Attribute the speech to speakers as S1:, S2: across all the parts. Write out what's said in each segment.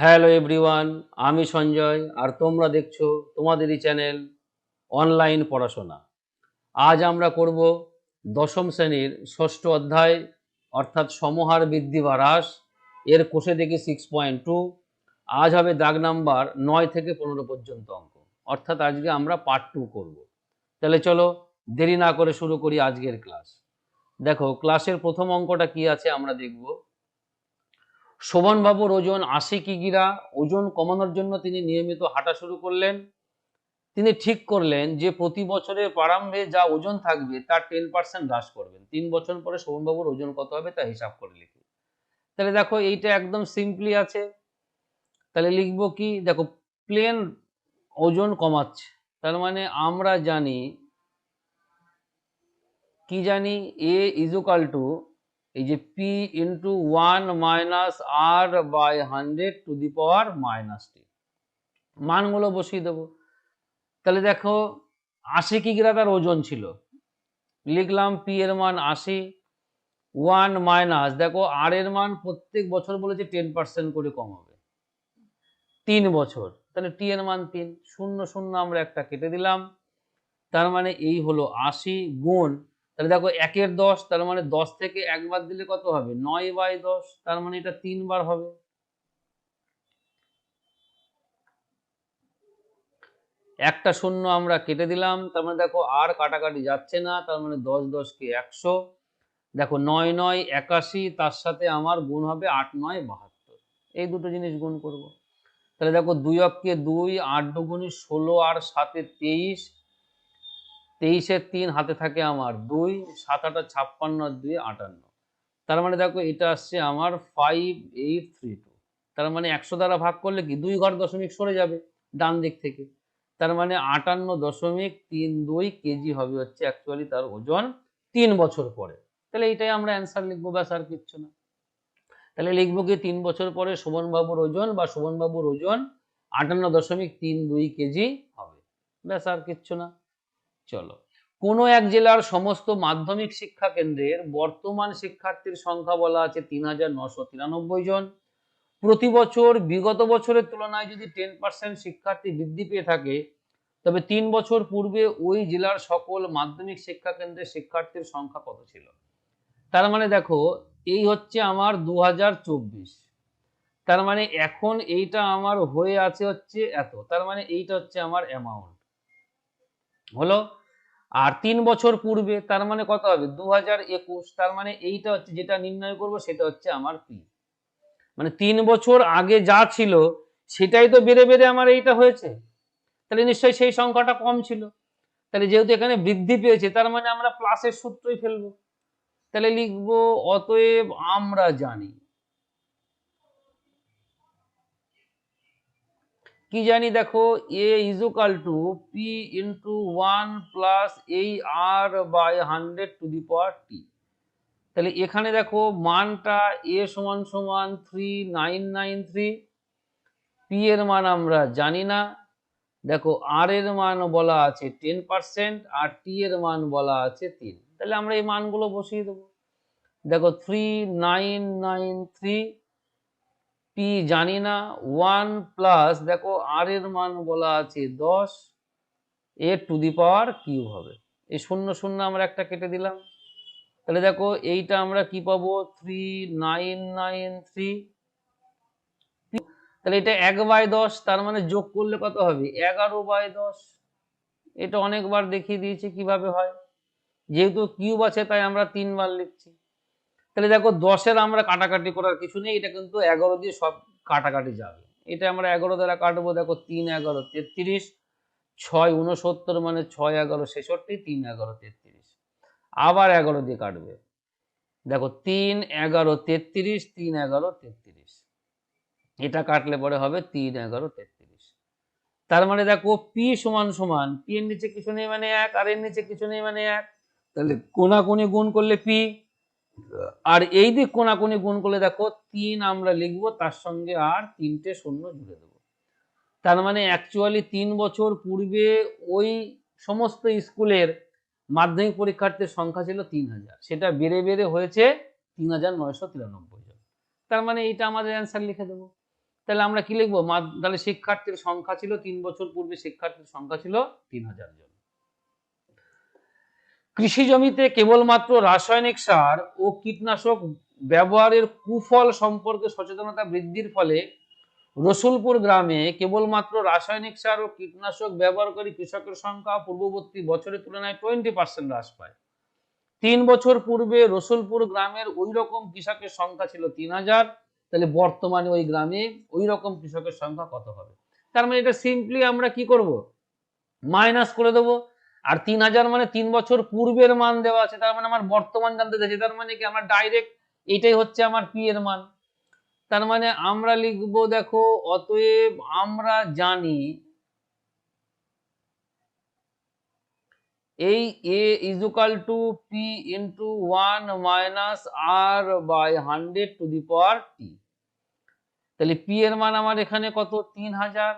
S1: Hello everyone আমি সঞ্জয় আর তোমরা দেখছ তোমাদেরই চ্যানেল অনলাইন পড়াশোনা। আজ আমরা করব দশম শ্রেণির ষষ্ঠ অধ্যায়, অর্থাৎ সমহার বৃদ্ধি বা হ্রাস। এর কোষে দেখি সিক্স পয়েন্ট টু আজ হবে দাগ নাম্বার নয় থেকে পনেরো পর্যন্ত অঙ্ক। অর্থাৎ আজকে আমরা পার্ট টু করব। তাহলে চলো দেরি না করে শুরু করি আজকের ক্লাস দেখো ক্লাসের প্রথম অঙ্কটা কি আছে আমরা দেখব। শোভনবাবুর ওজন আশি কিগিরা, ওজন কমানোর জন্য তিনি নিয়মিত হাঁটা শুরু করলেন। তিনি ঠিক করলেন যে প্রতি বছরের প্রারম্ভে যা ওজন থাকবে তার টেন পার্সেন্ট হ্রাস করবেন। তিন বছর পরে শোভনবাবুর ওজন কত হবে তা হিসাব করে লিখি তাহলে দেখো এইটা একদম সিম্পলি আছে। তাহলে লিখব কি? দেখো প্লেন ওজন কমাচ্ছে। তার মানে আমরা জানি, কি জানি? এ ইজুকাল টু এই যে P into one minus R by hundred to the power minus T মানগুলো বসিয়ে দেবো। তাহলে দেখো, আশি কিগ্রা তার ওজন ছিল? লিখলাম পি এর মান আশি ওয়ান মাইনাস দেখো আর এর মান প্রত্যেক বছর বলেছে টেন পার্সেন্ট করে কমাবে তিন বছর, তাহলে টি এর মান তিন, শূন্য শূন্য আমরা একটা কেটে দিলাম। তার মানে এই হলো আশি গুণ তাহলে দেখো একের দশ, তার মানে দশ থেকে একবার দিলে কত হবে? নয় বাই দশ, তার মানে এটা তিনবার হবে। একটা শূন্য আমরা কেটে দিলাম, তার মানে দেখো আর কাটাকাটি যাচ্ছে না, তার মানে দশ দশকে একশো। দেখো নয় নয় একাশি, তার সাথে আমার গুণ হবে আট নয় বাহাত্তর। এই দুটো জিনিস গুণ করব। তাহলে দেখো দুই অক্ষে দুই, আট দুগুণি ষোলো, আর সাতে তেইশ তেইশের তিন হাতে থাকে আমার দুই, সাত আটা ছাপ্পান্ন, আর দুই আটান্ন। তার মানে দেখো এটা আসছে আমার ফাইভ এইট থ্রি টু তার মানে একশো দ্বারা ভাগ করলে কি? দুই ঘর দশমিক সরে যাবে ডান দিক থেকে। তার মানে আটান্ন দশমিক তিন দুই কেজি হবে হচ্ছে অ্যাকচুয়ালি তার ওজন তিন বছর পরে। তাহলে এটাই আমরা অ্যান্সার লিখব, ব্যাস আর কিচ্ছু না। তাহলে লিখব কি তিন বছর পরে শোভনবাবুর ওজন বা শোভনবাবুর ওজন আটান্ন দশমিক তিন দুই কেজি হবে। ব্যাস আর কিচ্ছু না। চলো। কোনো এক জেলার সমস্ত মাধ্যমিক শিক্ষা কেন্দ্রের বর্তমান শিক্ষার্থীর সংখ্যা বলা আছে তিন হাজার নশো তিরানব্বই জন। প্রতি বছর বিগত বছরের তুলনায় যদি টেন পার্সেন্ট শিক্ষার্থী বৃদ্ধি পেয়ে থাকে, তবে তিন বছর পূর্বে ওই জেলার সকল মাধ্যমিক শিক্ষা কেন্দ্রের শিক্ষার্থীর সংখ্যা কত ছিল? তার মানে দেখো, এই হচ্ছে আমার দু হাজার চব্বিশ। তার মানে এখন এইটা আমার হয়ে আছে হচ্ছে এত। তার মানে এইটা হচ্ছে আমার অ্যামাউন্ট হলো? আর তিন বছর পূর্বে তার মানে কত হবে? দু হাজার একুশ, তার মানে এইটা হচ্ছে যেটা নির্ণয় করব সেটা হচ্ছে আমার পি। মানে তিন বছর আগে যা ছিল, সেটাই তো বেড়ে বেড়ে আমার এইটা হয়েছে। তাহলে নিশ্চয়ই সেই সংখ্যাটা কম ছিল। তাহলে যেহেতু এখানে বৃদ্ধি পেয়েছে, তার মানে আমরা প্লাসের সূত্রই ফেলব। তাহলে লিখব, অতএব আমরা জানি। কি জানি দেখো A equal to P into one plus এই R by hundred to the power T তাহলে এখানে দেখো, মানটা এ সমান সমান three nine nine three P এর মান আমরা জানি না। দেখো আর এর মান বলা আছে টেন পার্সেন্ট আর টি এর মান বলা আছে তিন। তাহলে আমরা এই মানগুলো বসিয়ে দেবো। দেখো three nine nine three P জানি না ওয়ান প্লাস দেখো আর এর মান বলা আছে দশ এ টু দি পাওয়ার কিউ হবে। এই শূন্য শূন্য আমরা একটা কেটে দিলাম। তাহলে দেখো এইটা আমরা কি পাবো? থ্রি নাইন নাইন থ্রি তাহলে এটা এক বাই দশ, তার মানে যোগ করলে কত হবে? এগারো বাই দশ। এটা অনেকবার দেখিয়ে দিয়েছি কীভাবে হয়। যেহেতু কিউব আছে, তাই আমরা তিনবার লিখছি। তাহলে দেখো দশের আমরা কাটাকাটি করার কিছু নেই, এটা কিন্তু এগারো দিয়ে সব কাটাকাটি যাবে। এটা আমরা এগারো দ্বারা কাটবো, দেখো তিন এগারো তেত্রিশ, ছয় উনসত্তর মানে ছয় এগারো ছেষট্টি, তিন এগারো তেত্রিশ। আবার এগারো দিয়ে কাটবে। দেখো তিন এগারো তেত্রিশ, তিন এগারো তেত্রিশ। এটা কাটলে পরে হবে তিন এগারো তেত্রিশ। তার মানে দেখো পি সমান সমান পি এর নিচে কিছু নেই মানে এক, আর এর নিচে কিছু নেই মানে এক। তাহলে কোনাকুনি গুণ করলে পি আর এই দিক কোনাকুনি গুণ করলে দেখো, তিন আমরা লিখব, তার সঙ্গে আর তিনটে শূন্য জুড়ে দেবো। তার মানে অ্যাকচুয়ালি তিন বছর পূর্বে ওই সমস্ত স্কুলের মাধ্যমিক পরীক্ষার্থীর সংখ্যা ছিল তিন হাজার। সেটা বেড়ে বেড়ে হয়েছে তিন হাজার নয়শো তিরানব্বই জন। তার মানে এইটা আমাদের অ্যান্সার লিখে দেবো। তাহলে আমরা কি লিখব? তাহলে শিক্ষার্থীর সংখ্যা ছিল, তিন বছর পূর্বে শিক্ষার্থীর সংখ্যা ছিল তিন হাজার জন। কৃষি জমিতে কেবলমাত্র রাসায়নিক সার ও কীটনাশক ব্যবহারের কুফল সম্পর্কে সচেতনতা বৃদ্ধির ফলে রসুলপুর গ্রামে কেবলমাত্র রাসায়নিক সার ও কীটনাশক ব্যবহারকারী কৃষকের সংখ্যা পূর্ববর্তী বছরের তুলনায় টোয়েন্টি পার্সেন্ট হ্রাস পায়। তিন বছর পূর্বে রসুলপুর গ্রামের ওই রকম কৃষকের সংখ্যা ছিল তিন হাজার, তাহলে বর্তমানে ওই গ্রামে ওই রকম কৃষকের সংখ্যা কত হবে? তার মানে এটা সিম্পলি আমরা কি করব? মাইনাস করে দেবো। আর তিন হাজার মানে তিন বছর পূর্বের মান দেওয়া আছে, তার মানে আমার বর্তমান জানতে চাইছে। তার মানে কি? আমার ডাইরেক্ট এটাই হচ্ছে আমার পি এর মান। তার মানে আমরা লিখব, দেখো, অতএব আমরা জানি এই A equal to P into one minus R by hundred to the power T তাহলে পি এর মান আমার এখানে কত? তিন হাজার।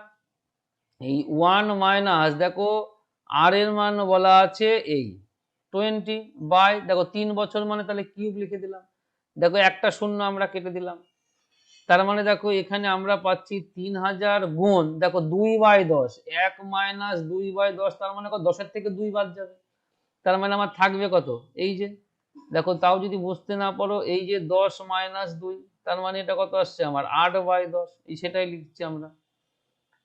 S1: এই ওয়ান মাইনাস দেখো আর এর মান বলা আছে এই। টোয়েন্টি বাই দেখো তিন বছর মানে তাহলে কিউব লিখে দিলাম। দেখো একটা শূন্য আমরা কেটে দিলাম। তার মানে দেখো এখানে আমরা পাচ্ছি তিন হাজার গুণ, দেখো দুই বাই দশ, এক মাইনাস দুই বাই দশ, তার মানে দশের থেকে দুই বাদ যাবে। তার মানে আমার থাকবে কত? এই যে, দেখো তাও যদি বুঝতে না পারো, এই যে দশ মাইনাস দুই, তার মানে এটা কত আসছে আমার? আট বাই দশ, এই সেটাই লিখছি আমরা।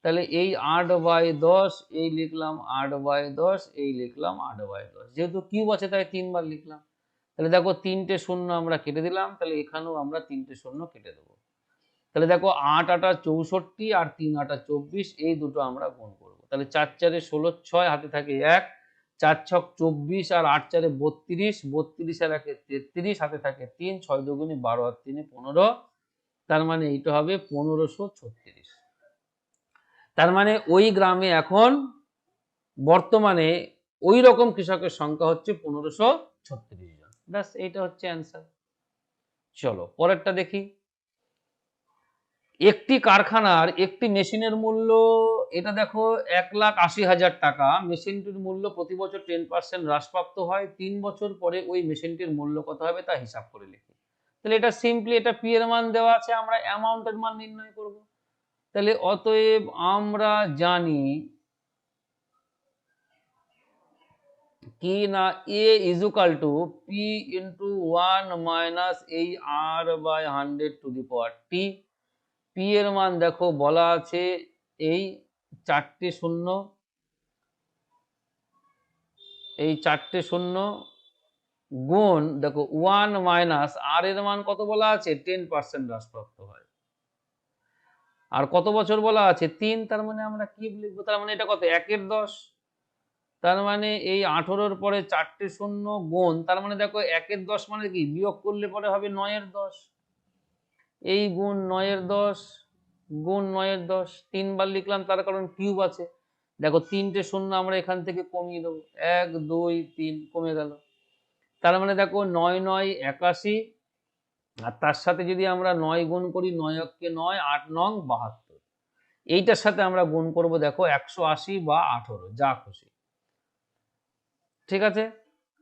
S1: তাহলে এই আট বাই দশ, এই লিখলাম আট বাই দশ, এই লিখলাম আট বাই দশ। যেহেতু কিউব আছে, তাই তিনবার লিখলাম। তাহলে দেখো তিনটে শূন্য আমরা কেটে দিলাম, তাহলে এখানেও আমরা তিনটে শূন্য কেটে দেবো। তাহলে দেখো আট আটা চৌষট্টি আর তিন আটা চব্বিশ, এই দুটো আমরা গুণ করব। তাহলে চার চারে ষোলো, ছয় হাতে থাকে এক, চার ছক চব্বিশ আর আট চারে বত্রিশ বত্রিশ আর একে তেত্রিশ, হাতে থাকে তিন, ছয় দুগুণে বারো আর তিনে পনেরো, তার মানে এইটা হবে পনেরোশো ছত্রিশ। তার মানে ওই গ্রামে এখন বর্তমানে ওই রকম কৃষকের সংখ্যা হচ্ছে পনেরোশো ছত্রিশ জন। ব্যাস, এইটা হচ্ছে অ্যান্সার চলো, পরেরটা দেখি। একটি কারখানার একটি মেশিনের মূল্য, এটা দেখো এক লাখ আশি হাজার টাকা। মেশিনটির মূল্য প্রতি বছর টেন পার্সেন্ট হ্রাসপ্রাপ্ত হয়। তিন বছর পরে ওই মেশিনটির মূল্য কত হবে তা হিসাব করে লিখি। তাহলে এটা সিম্পলি এটা পি এর মান দেওয়া আছে, আমরা অ্যামাউন্টের মান নির্ণয় করব। তাহলে অতএব আমরা জানি কি না A equal to P into one minus এই R by hundred to the power T P এর মান দেখো বলা আছে এই চারটে শূন্য, এই চারটে শূন্য গুণ দেখো ওয়ান মাইনাস আর এর মান কত বলা আছে? টেন পার্সেন্ট হ্রাসপ্রাপ্ত হয়। আর কত বছর বলা আছে? তিন, তার মানে আমরা কি লিখব? তার মানে এটা কত? একের দশ? তার মানে এই আঠেরোর পরে চারটে শূন্য গুণ, তার মানে দেখো একের দশ মানে কি? বিয়োগ করলে পরে হবে নয়ের দশ। এই গুণ নয়ের দশ, গুণ নয়ের দশ, তিনবার লিখলাম তার কারণ কিউব আছে। দেখো তিনটে শূন্য আমরা এখান থেকে কমিয়ে দেবো। এক, দুই, তিন, কমে গেল। তার মানে দেখো নয় নয়, একাশি আর তার সাথে যদি আমরা নয় গুণ করি, নয় অক্ষে নয়, আট নং বাহাত্তর। এইটার সাথে আমরা গুণ করব, দেখো, একশো আশি বা আঠেরো, যা খুশি। ঠিক আছে?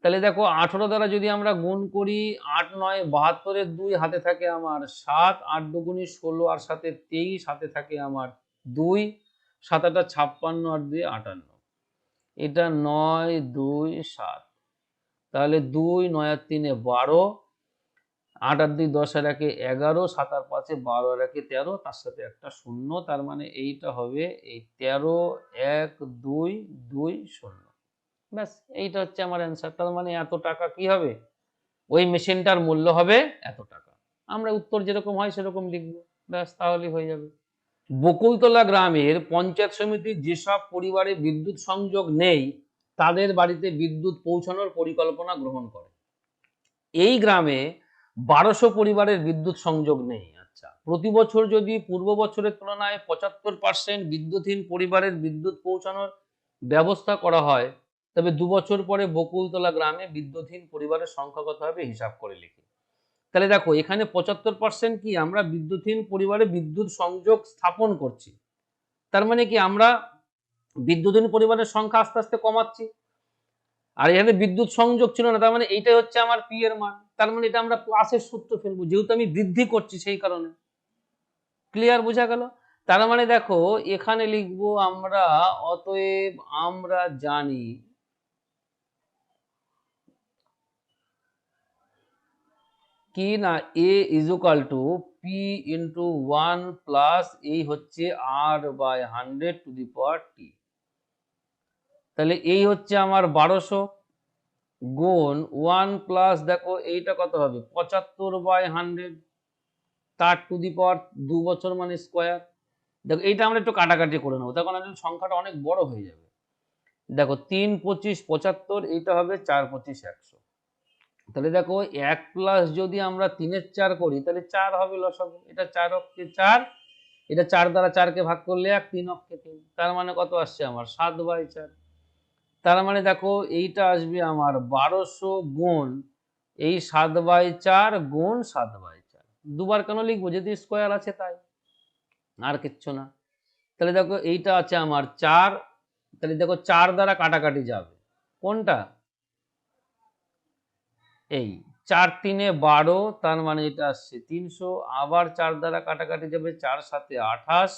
S1: তাহলে দেখো, আঠেরো দ্বারা যদি আমরা গুণ করি, আট নয় বাহাত্তরের দুই হাতে থাকে আমার সাত, আট দুগুণি ষোলো আর সাথে তেইশ হাতে থাকে আমার দুই, সাত আটা ছাপ্পান্ন আর দুই আটান্ন। এটা নয় দুই সাত। তাহলে দুই নয় তিনে বারো আট আর দুই দশ আর একে এগারো, সাত আর পাঁচে বারো আর একে তেরো, তার সাথে একটা শূন্য, তার মানে এইটা হবে এই তেরো, এক, দুই দুই, শূন্য। ব্যাস, এইটা হচ্ছে আমার অ্যান্সার তার মানে এত টাকা কি হবে? ওই মেশিনটার মূল্য হবে এত টাকা। আমরা উত্তর যেরকম হয় সেরকম লিখব। ব্যাস, তাহলেই হয়ে যাবে। বকুলতলা গ্রামের পঞ্চায়েত সমিতির যেসব পরিবারে বিদ্যুৎ সংযোগ নেই, তাদের বাড়িতে বিদ্যুৎ পৌঁছানোর পরিকল্পনা গ্রহণ করে। এই গ্রামে বারোশো পরিবারের বিদ্যুৎ সংযোগ নেই আচ্ছা। প্রতি বছর যদি পূর্ব বছরের তুলনায় পঁচাত্তর পার্সেন্ট বিদ্যুৎহীন পরিবারের বিদ্যুৎ পৌঁছানোর ব্যবস্থা করা হয়, তবে দু বছর পরে বকুলতলা গ্রামে বিদ্যুৎহীন পরিবারের সংখ্যা কত হবে হিসাব করে লিখি তাহলে দেখো, এখানে পঁচাত্তর পার্সেন্ট কি আমরা বিদ্যুৎহীন পরিবারে বিদ্যুৎ সংযোগ স্থাপন করছি। তার মানে কি আমরা বিদ্যুৎহীন পরিবারের সংখ্যা আস্তে আস্তে কমাচ্ছি? আর এখানে বিদ্যুৎ সংযোগ ছিল না, তার মানে এইটাই হচ্ছে আমার পি এর মান। তার মানে এটা আমরা প্লাসের সূত্র ফেলব, যেহেতু আমি বৃদ্ধি করছি সেই কারণে। ক্লিয়ার বোঝা গেল? তার মানে দেখো, এখানে লিখব আমরা, অতএব আমরা জানি কি না A equal to P into one plus এই হচ্ছে R by hundred to the power T তাহলে এই হচ্ছে আমার বারোশো গুণ ওয়ান প্লাস দেখো এইটা কত হবে? পঁচাত্তর বাই হান্ড্রেড তার টু দি পাওয়ার দু বছর মানে স্কোয়ার। দেখো, এইটা আমরা একটু কাটাকাটি করে নেব। তখন আসলে সংখ্যাটা অনেক বড় হয়ে যাবে। দেখো, তিন পঁচিশ পঁচাত্তর, এইটা হবে চার পঁচিশ একশো। তাহলে দেখো, এক প্লাস যদি আমরা তিনের চার করি, তাহলে চার হবে লসাগু। এটা চার অক্ষে চার, এটা চার দ্বারা চারকে ভাগ করলে এক, তিন অক্ষে তিন। তার মানে কত আসছে আমার? সাত বাই চার। তার মানে দেখো এইটা আসবে আমার বারোশো গুণ, এই সাত বাই চার গুণ সাত বাই চার। দুবার কেন লিখব? যদি স্কোয়ার আছে তাই। আর কিচ্ছু না। তাহলে দেখো এইটা আছে আমার চার, তাহলে দেখো চার দ্বারা কাটাকাটি যাবে। কোনটা? এই চার তিনে বারো, তার মানে এটা আসছে তিনশো। আবার চার দ্বারা কাটাকাটি যাবে চার সাথে আঠাশ,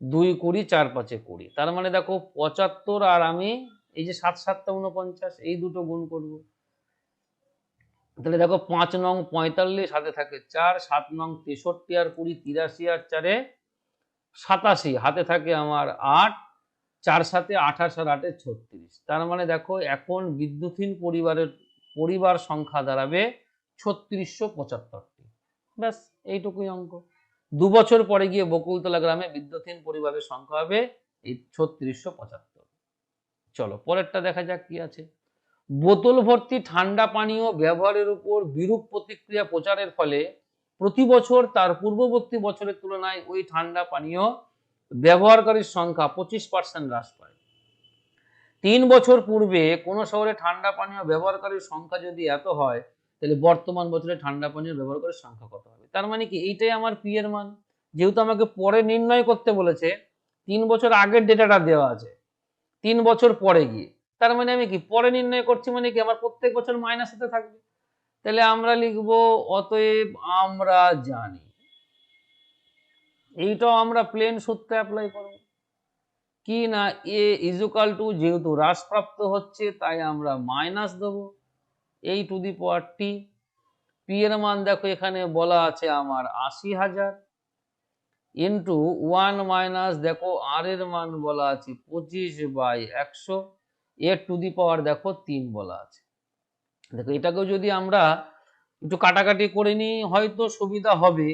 S1: দুই কুড়ি, চার পাঁচে কুড়ি। তার মানে দেখো পঁচাত্তর আর আমি এই যে সাত সাতটা উনপঞ্চাশ, এই দুটো গুণ করব। তাহলে দেখো পাঁচ নং পঁয়তাল্লিশ, হাতে থাকে চার, সাত নং তেষট্টি আর কুড়ি তিরাশি আর চারে সাতাশি, হাতে থাকে আমার আট, চার সাথে আঠাশ আর আটে ছত্রিশ। তার মানে দেখো এখন বিদ্যুৎহীন পরিবারের, পরিবার সংখ্যা দাঁড়াবে ছত্রিশশো পঁচাত্তরটি। ব্যাস, এইটুকুই অঙ্ক। দু বছর পরে গিয়ে বকুলতলা গ্রামে বিদ্যুৎহীন পরিবারের সংখ্যা হবে এই ছত্রিশশো পঁচাত্তর। চলো, পরেরটা দেখা যাক কি আছে। বোতল ভর্তি ঠান্ডা পানীয় ব্যবহারের উপর বিরূপ প্রতিক্রিয়া প্রচারের ফলে প্রতি বছর তার পূর্ববর্তী বছরের তুলনায় ওই ঠান্ডা পানীয় ব্যবহারকারীর সংখ্যা পঁচিশ পার্সেন্ট হ্রাস পায়। তিন বছর পূর্বে কোনো শহরে ঠান্ডা পানীয় ব্যবহারকারীর সংখ্যা যদি এত হয়, তাহলে বর্তমান বছরে ঠান্ডা পানীয় ব্যবহারকারীর সংখ্যা কত হবে? তার মানে কি এইটাই আমার পি এর মান? যেহেতু আমাকে পরে নির্ণয় করতে বলেছে, তিন বছর আগের ডেটাটা দেওয়া আছে। তিন বছর পরে গিয়ে। তার মানে আমি কি? পরে নির্ণয় করছি মানে কি? আমার প্রত্যেক বছর মাইনাস হতে থাকবে। তাহলে আমরা লিখব, অতএব আমরা জানি। এইটাও আমরা প্লেন সূত্রে অ্যাপ্লাই করব। কি না? এ ইজুকাল টু যেহেতু হ্রাসপ্রাপ্ত হচ্ছে, তাই আমরা মাইনাস দেব। এই two the power T P এর মান দেখো, এখানে বলা আছে আমার আশি হাজার। ইন্টু ওয়ান মাইনাস দেখো আর এর মান বলা আছে পঁচিশ বাই একশো, এর টু দি পাওয়ার দেখো তিন বলা আছে। দেখো এটাকেও যদি আমরা একটু কাটাকাটি করে নিই, হয়তো সুবিধা হবে।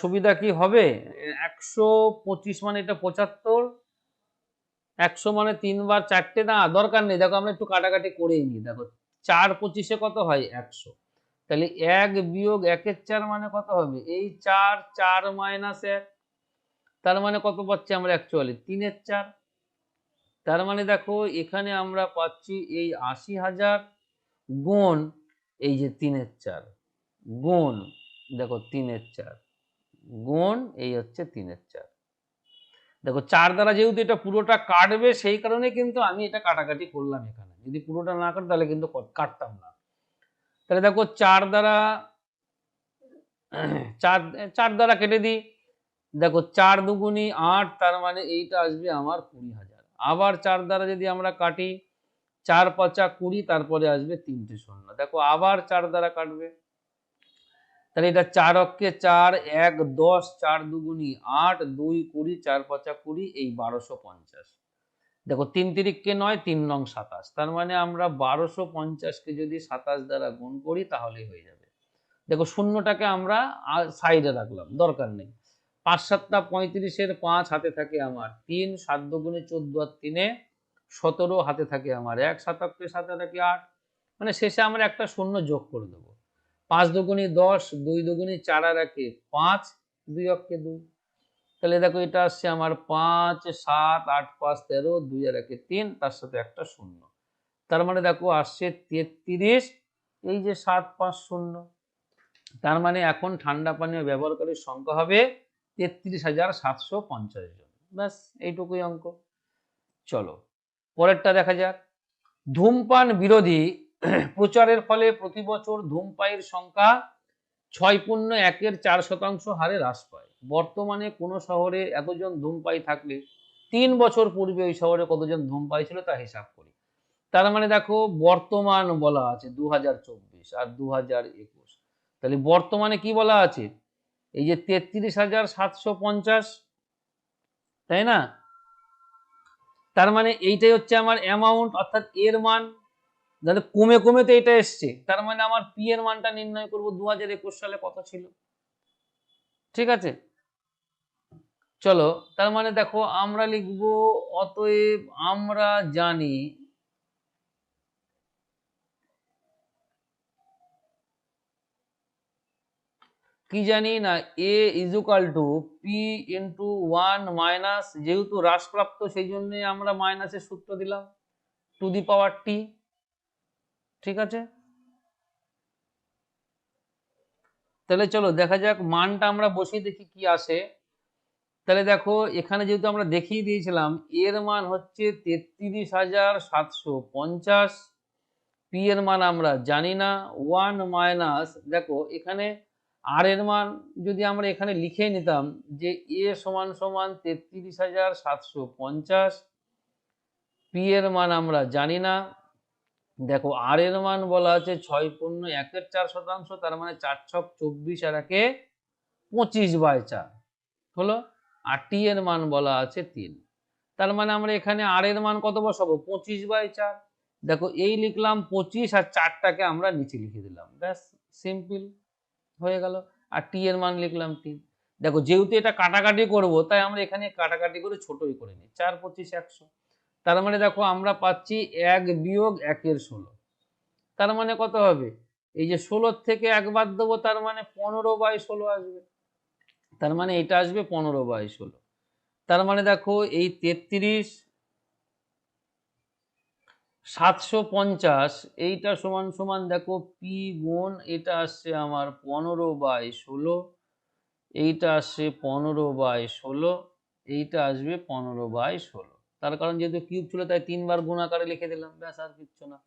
S1: সুবিধা কি হবে? একশো পঁচিশ মানে এটা পঁচাত্তর, একশো মানে তিনবার চারটে না, দরকার নেই। দেখো আমরা একটু কাটাকাটি করেই নিই। দেখো চার পঁচিশে কত হয়? একশো। তাহলে এক বিয়োগ একের চার মানে কত হবে? এই চার চার মাইনাস এক, তার মানে কত পাচ্ছি আমরা অ্যাকচুয়ালি তিনের চার। তার মানে দেখো, এখানে আমরা পাচ্ছি এই আশি হাজার গুণ এই যে তিনের চার। গুণ, দেখো তিনের চার। গুণ এই হচ্ছে তিনের চার। দেখো, চার দ্বারা যেহেতু এটা পুরোটা কাটবে, সেই কারণে কিন্তু আমি এটা কাটাকাটি করলাম এখানে। যদি পুরোটা না কাট, তাহলে কিন্তু কাটতাম না। তাহলে দেখো চার দ্বারা, চার চার দ্বারা কেটে দিই। দেখো চার দুগুনি আট, তার মানে এইটা আসবে আমার কুড়ি হাজার। আবার চার দ্বারা যদি আমরা কাটি, চার পাঁচা কুড়ি, তারপরে আসবে তিনটে শূন্য। দেখো আবার চার দ্বারা কাটবে। তাহলে এটা চার অক্ষে চার, এক, দশ, চার দুগুনি আট, দুই কুড়ি, চার পাঁচা কুড়ি, এই বারোশো পঞ্চাশ। দেখো, তিন তিরিককে নয়, তিন নং সাতাশ। তার মানে আমরা বারোশো পঞ্চাশকে যদি সাতাশ দ্বারা গুণ করি, তাহলেই হয়ে যাবে। দেখো, শূন্যটাকে আমরা সাইডে রাখলাম, দরকার নেই। পাঁচ সাতটা পঁয়ত্রিশের পাঁচ হাতে থাকে আমার তিন, সাত দুগুণে চোদ্দ আর তিনে সতেরো হাতে থাকে আমার এক সাতাত্তর সাথে থাকে আট। মানে শেষে আমরা একটা শূন্য যোগ করে দেবো। পাঁচ দুগুণি দশ, দুই দুগুণি চার আর একে পাঁচ, দুই অক্ষে দুই। তাহলে দেখো এটা আসছে আমার পাঁচ, সাত, আট, পাঁচ, তেরো, দুই আর একে তিন, তার সাথে একটা শূন্য। তার মানে দেখো আসছে তেত্রিশ, এই যে সাত, পাঁচ, শূন্য। তার মানে এখন ঠান্ডা পানীয় ব্যবহারকারীর সংখ্যা হবে তেত্রিশ হাজার সাতশো পঞ্চাশ জন। ব্যাস, এইটুকুই অঙ্ক। চলো, পরেরটা দেখা যাক। ধূমপান বিরোধী প্রচারের ফলে প্রতি বছর ধূমপায়ের সংখ্যা ছয় পূর্ণ একের চার শতাংশ হারে হ্রাস পায়। বর্তমানে কোনো শহরে এতজন ধূমপাই থাকলে তিন বছর পূর্বে ওই শহরে কতজন ধূমপাই ছিল তা হিসাব করি। তার মানে দেখো, বর্তমান বলা আছে দু আর দু তাহলে বর্তমানে কি বলা আছে? এই যে তেত্রিশ হাজার সাতশো পঞ্চাশ, তাই না? তার মানে এইটাই হচ্ছে আমার অ্যামাউন্ট অর্থাৎ এর মান। যাতে কমে কমে তো এটা এসছে। তার মানে আমার পি এর মানটা নির্ণয় করব দু হাজার একুশ সালে কত ছিল? ঠিক আছে? চলো, তার মানে দেখো আমরা লিখব অতএব আমরা জানি কি জানি না A equal to P into one minus যেহেতু হ্রাসপ্রাপ্ত, সেই জন্য আমরা মাইনাসের সূত্র দিলাম টু দি পাওয়ার টি ঠিক আছে? তাহলে চলো দেখা যাক, মানটা আমরা বসিয়ে দেখি কি আসে। তাহলে দেখো, এখানে যেহেতু আমরা দেখিয়ে দিয়েছিলাম, এর মান হচ্ছে তেত্রিশ হাজার সাতশো পঞ্চাশ। পি এর মান আমরা জানি না ওয়ান মাইনাস দেখো, এখানে আর এর মান যদি আমরা এখানে লিখে নিতাম যে এ সমান সমান তেত্রিশ হাজার সাতশো পঞ্চাশ পি এর মান আমরা জানি না। দেখো আর এর মান বলা আছে ছয় পূর্ণ একের চার শতাংশ, তার মানে চার ছক চব্বিশ আর একে পঁচিশ বাই চার। হলো? আর টি এর মান বলা আছে তিন। তার মানে আমরা এখানে আর এর মান কত বসাবো? পঁচিশ বাই চার। দেখো, এই লিখলাম পঁচিশ আর চারটাকে আমরা নিচে লিখে দিলাম। ব্যাস সিম্পল হয়ে গেল। আর টি এর মান লিখলাম তিন। দেখো, যেহেতু এটা কাটাকাটি করব, তাই আমরা এখানে কাটাকাটি করে ছোটই করে নিই। চার, পঁচিশ, একশো। তার মানে দেখো, আমরা পাচ্ছি এক বিয়োগ একের ষোলো। তার মানে কত হবে? এই যে ষোলোর থেকে এক বাদ দেবো, তার মানে পনেরো বাই ষোলো আসবে। তার মানে এটা আসবে পনেরো বাই ষোলো। তার মানে দেখো এই তেত্রিশ সাতশো পঞ্চাশ, এইটা সমান সমান দেখো পি গুণ এটা আসছে আমার পনেরো বাই ষোলো, এইটা আসছে পনেরো বাই ষোলো, এইটা আসবে পনেরো বাই ষোলো। তার কারণ যেহেতু কিউব ছিল, তাই তিনবার গুণ আকারে লিখে দিলাম, ব্যাস আর কিচ্ছু না।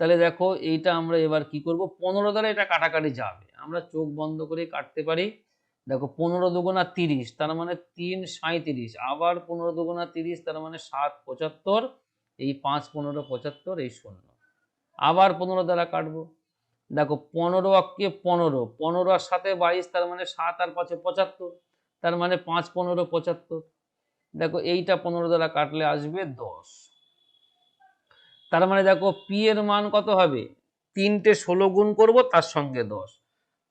S1: তাহলে দেখো এইটা আমরা এবার কি করব? পনেরো দ্বারা এটা কাটাকাটি যাবে। আমরা চোখ বন্ধ করে কাটতে পারি। দেখো পনেরো দুগুণা তিরিশ, তার মানে তিন সাঁত্রিশ আবার পনেরো দুগুণা তিরিশ, তার মানে সাত পঁচাত্তর, এই পাঁচ পনেরো পঁচাত্তর, এই শূন্য। আবার পনেরো দ্বারা কাটবো। দেখো পনেরো অক্ষে পনেরো পনেরো আর সাথে বাইশ, তার মানে সাত আর পাঁচে পঁচাত্তর, তার মানে পাঁচ পনেরো পঁচাত্তর। দেখো এইটা পনেরো দ্বারা কাটলে আসবে দশ। তার মানে দেখো পি এর মান কত হবে? তিনটে ষোলো গুণ করব, তার সঙ্গে দশ।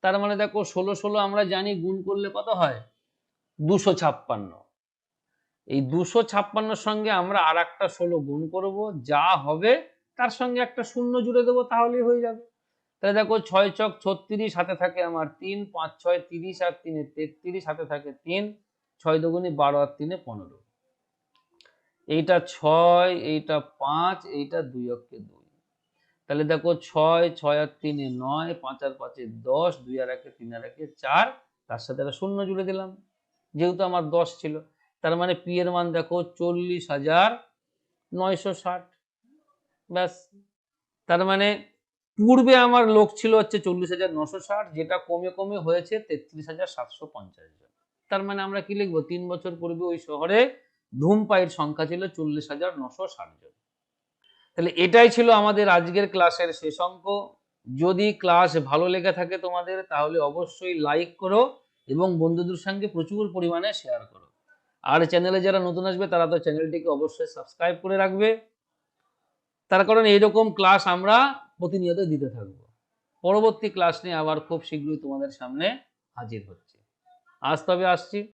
S1: তার মানে দেখো ষোলো ষোলো আমরা জানি গুণ করলে কত হয়? দুশো ছাপ্পান্ন। এই দুশো ছাপ্পান্নর সঙ্গে আমরা আর একটা ষোলো গুণ করব, যা হবে তার সঙ্গে একটা শূন্য জুড়ে দেবো, তাহলেই হয়ে যাবে। তাহলে দেখো ছয় চক ছত্রিশ হাতে থাকে আমার তিন, পাঁচ ছয় তিরিশ আর তিনে তেত্রিশ হাতে থাকে তিন, ছয় দুগুণে বারো আর তিনে পনেরো। এইটা ছয়, এইটা পাঁচ, এইটা দুই অক্ষে দুই। তাহলে দেখো ছয় ছয় আর তিনে নয়, পাঁচ আর পাঁচে দশ, দুই আর একে, তিন আর একে চার, তার সাথে একটা শূন্য জুড়ে দিলাম। যেহেতু আমার দশ ছিল, তার মানে পি এর মান দেখো চল্লিশ হাজার নয়শো ষাট। ব্যাস, তার মানে পূর্বে আমার লোক ছিল হচ্ছে চল্লিশ হাজার নশো ষাট, যেটা কমে কমে হয়েছে তেত্রিশ হাজার সাতশো পঞ্চাশ জন। তার মানে আমরা কি লিখব? তিন বছর পূর্বে ওই শহরে ধূমপাইয়ের সংখ্যা ছিল চল্লিশ হাজার নশো ষাট জন। তাহলে এটাই ছিল আমাদের আজকের ক্লাসের শেষ অঙ্ক। যদি ক্লাস ভালো লেগে থাকে তোমাদের, তাহলে অবশ্যই লাইক করো এবং বন্ধুদের সঙ্গে প্রচুর পরিমাণে শেয়ার করো। আর চ্যানেলে যারা নতুন আসবে, তারা তো চ্যানেলটিকে অবশ্যই সাবস্ক্রাইব করে রাখবে। তার কারণ এইরকম ক্লাস আমরা প্রতিনিয়ত দিতে থাকব। পরবর্তী ক্লাস নিয়ে আবার খুব শীঘ্রই তোমাদের সামনে হাজির হচ্ছে। আজ তবে আসছি।